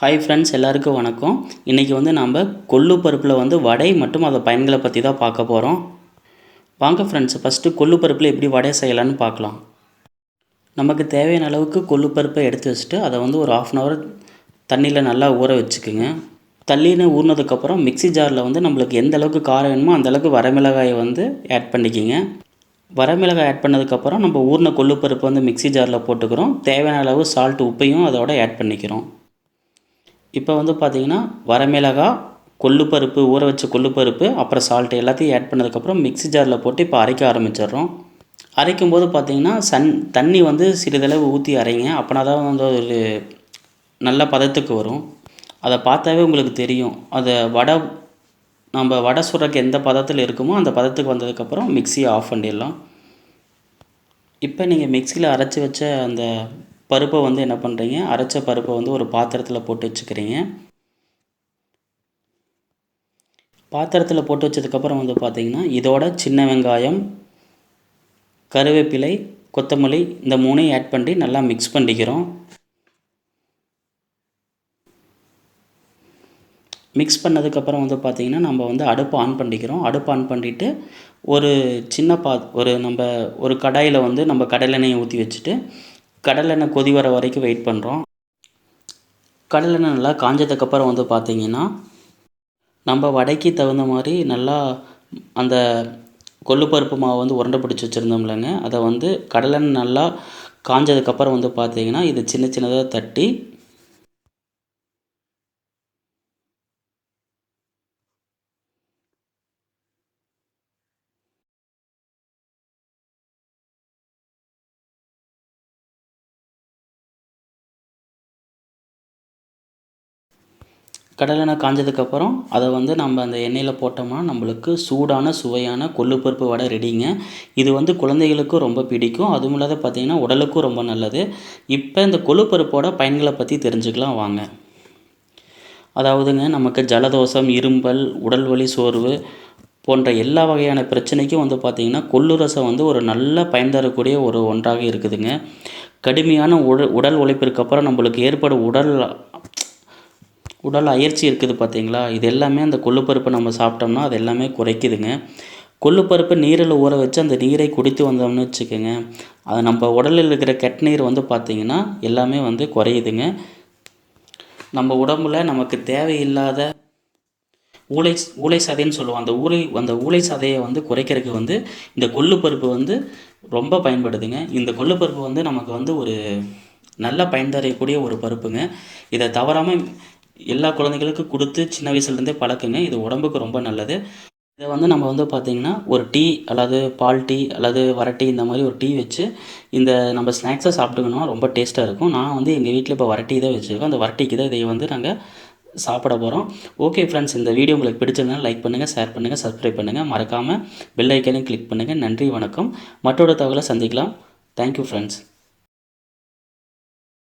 Hi friends எல்லாருக்கும் வணக்கம். இன்றைக்கி வந்து நம்ம கொள்ளு பருப்பில் வந்து வடை மற்றும் அதை பயன்களை பற்றி தான் பார்க்க போகிறோம் வாங்க ஃப்ரெண்ட்ஸ் ஃபஸ்ட்டு கொள்ளு பருப்பில் எப்படி வடை செய்யலான்னு பார்க்கலாம். நமக்கு தேவையான அளவுக்கு கொள்ளு பருப்பை எடுத்து வச்சுட்டு அதை வந்து ஒரு ஆஃப் அன் ஹவர் தண்ணியில் நல்லா ஊற வச்சுக்குங்க. தள்ளின்னு ஊறினதுக்கப்புறம் மிக்ஸி ஜாரில் வந்து நம்மளுக்கு எந்த அளவுக்கு காரம் வேணுமோ அந்தளவுக்கு வரமிளகாயை வந்து ஆட் பண்ணிக்கிங்க. வரமிளகாய் ஆட் பண்ணதுக்கப்புறம் நம்ம ஊறின கொள்ளுப்பருப்பு வந்து மிக்ஸி ஜாரில் போட்டுக்கிறோம். தேவையான அளவு சால்ட் உப்பையும் அதோட ஆட் பண்ணிக்கிறோம். இப்போ வந்து பார்த்தீங்கன்னா வரமிளகாய் கொள்ளுப்பருப்பு ஊற வச்ச கொள்ளுப்பருப்பு அப்புறம் சால்ட் எல்லாத்தையும் ஆட் பண்ணதுக்கப்புறம் மிக்ஸி ஜாரில் போட்டு இப்போ அரைக்க ஆரம்பிச்சிடுறோம். அரைக்கும் போது பார்த்தீங்கன்னா சன் தண்ணி வந்து சிறிதளவு ஊற்றி அரைங்க. அப்படின்னா தான் வந்து ஒரு நல்ல பதத்துக்கு வரும். அதை பார்த்தாவே உங்களுக்கு தெரியும். அதை வடை நம்ம வடை சுடுறக்கு எந்த பதத்தில் இருக்குமோ அந்த பதத்துக்கு வந்ததுக்கப்புறம் மிக்ஸியை ஆஃப் பண்ணிடலாம். இப்போ நீங்கள் மிக்சியில் அரைச்சி வச்ச அந்த பருப்பை வந்து என்ன பண்ணுறீங்க அரைச்ச பருப்பை வந்து ஒரு பாத்திரத்தில் போட்டு வச்சுக்கிறீங்க. பாத்திரத்தில் போட்டு வச்சதுக்கப்புறம் வந்து பார்த்திங்கன்னா இதோட சின்ன வெங்காயம் கருவேப்பிலை கொத்தமல்லி இந்த மூணையும் ஆட் பண்ணி நல்லா மிக்ஸ் பண்ணிக்கிறோம். மிக்ஸ் பண்ணதுக்கப்புறம் வந்து பார்த்திங்கன்னா நம்ம வந்து அடுப்பு ஆன் பண்ணிக்கிறோம். அடுப்பு ஆன் பண்ணிவிட்டு ஒரு சின்ன பா ஒரு நம்ம ஒரு கடாயில் வந்து நம்ம கடலெண்ணெயை ஊற்றி வச்சுட்டு கடலெண்ணெய் கொதி வர வரைக்கும் வெயிட் பண்ணுறோம் கடலெண்ணெய் நல்லா காஞ்சதுக்கப்புறம் வந்து பார்த்திங்கன்னா நம்ம வடைக்கு தகுந்த மாதிரி நல்லா அந்த கொள்ளுப்பருப்பு மாவு வந்து உருண்டை பிடிச்சி வச்சுருந்தோம்லங்க அதை வந்து கடலெண்ணெய் நல்லா காஞ்சதுக்கப்புறம் வந்து பார்த்திங்கன்னா இது சின்ன சின்னதாக தட்டி கடலெண்ணெய் காஞ்சதுக்கப்புறம் அதை வந்து நம்ம அந்த எண்ணெயில் போட்டோம்னா நம்மளுக்கு சூடான சுவையான கொள்ளுப்பருப்பு வடை ரெடிங்க இது வந்து குழந்தைகளுக்கும் ரொம்ப பிடிக்கும். அதுவும் இல்லாத பார்த்திங்கன்னா உடலுக்கும் ரொம்ப நல்லது. இப்போ இந்த கொள்ளுப்பருப்போட பயன்களை பற்றி தெரிஞ்சுக்கலாம் வாங்க. அதாவதுங்க நமக்கு ஜலதோஷம் இரும்பல் உடல் வலி சோர்வு போன்ற எல்லா வகையான பிரச்சனைக்கும் வந்து பார்த்திங்கன்னா கொள்ளு ரசம் வந்து ஒரு நல்ல பயன் தரக்கூடிய ஒரு ஒன்றாக இருக்குதுங்க. கடுமையான உடல் உடல் உழைப்பிற்கு அப்புறம் நம்மளுக்கு ஏற்படும் உடல் உடல் அயற்சி இருக்குது பார்த்தீங்களா? இது எல்லாமே அந்த கொள்ளுப்பருப்பை நம்ம சாப்பிட்டோம்னா அது எல்லாமே குறைக்குதுங்க. கொள்ளுப்பருப்பு நீரில் ஊற வச்சு அந்த நீரை குடித்து வந்தோம்னு வச்சுக்கோங்க. அது நம்ம உடலில் இருக்கிற கெட்ட நீர் வந்து பார்த்திங்கன்னா எல்லாமே வந்து குறையுதுங்க. நம்ம உடம்புல நமக்கு தேவையில்லாத ஊளை ஊளை சதைன்னு சொல்லுவோம். அந்த ஊளை அந்த ஊளை சதையை வந்து குறைக்கிறதுக்கு வந்து இந்த கொள்ளுப்பருப்பு வந்து ரொம்ப பயன்படுதுங்க. இந்த கொள்ளுப்பருப்பு வந்து நமக்கு வந்து ஒரு நல்ல பயன் தரக்கூடிய ஒரு பருப்புங்க. இதை தவறாமல் எல்லா குழந்தைகளுக்கும் கொடுத்து சின்ன வயசுலேருந்தே பழக்குங்க. இது உடம்புக்கு ரொம்ப நல்லது. இதை வந்து நம்ம வந்து பார்த்திங்கன்னா ஒரு டீ அல்லது பால் டீ அல்லது வரட்டி இந்த மாதிரி ஒரு டீ வச்சு இந்த நம்ம ஸ்நாக்ஸை சாப்பிட்டுக்கணும்னா ரொம்ப டேஸ்ட்டாக இருக்கும். நான் வந்து எங்கள் வீட்டில் இப்போ வரட்டி தான் வச்சுருக்கோம் அந்த வரட்டிக்கு தான் இதை வந்து நாங்கள் சாப்பிட போகிறோம் ஓகே ஃப்ரெண்ட்ஸ் இந்த வீடியோ உங்களுக்கு பிடிச்சிருந்தா லைக் பண்ணுங்கள் ஷேர் பண்ணுங்கள் சப்ஸ்கிரைப் பண்ணுங்கள் மறக்காமல் பெல் ஐக்கனையும் கிளிக் பண்ணுங்கள் நன்றி வணக்கம். மற்றொரு தகவலை சந்திக்கலாம். Thank you friends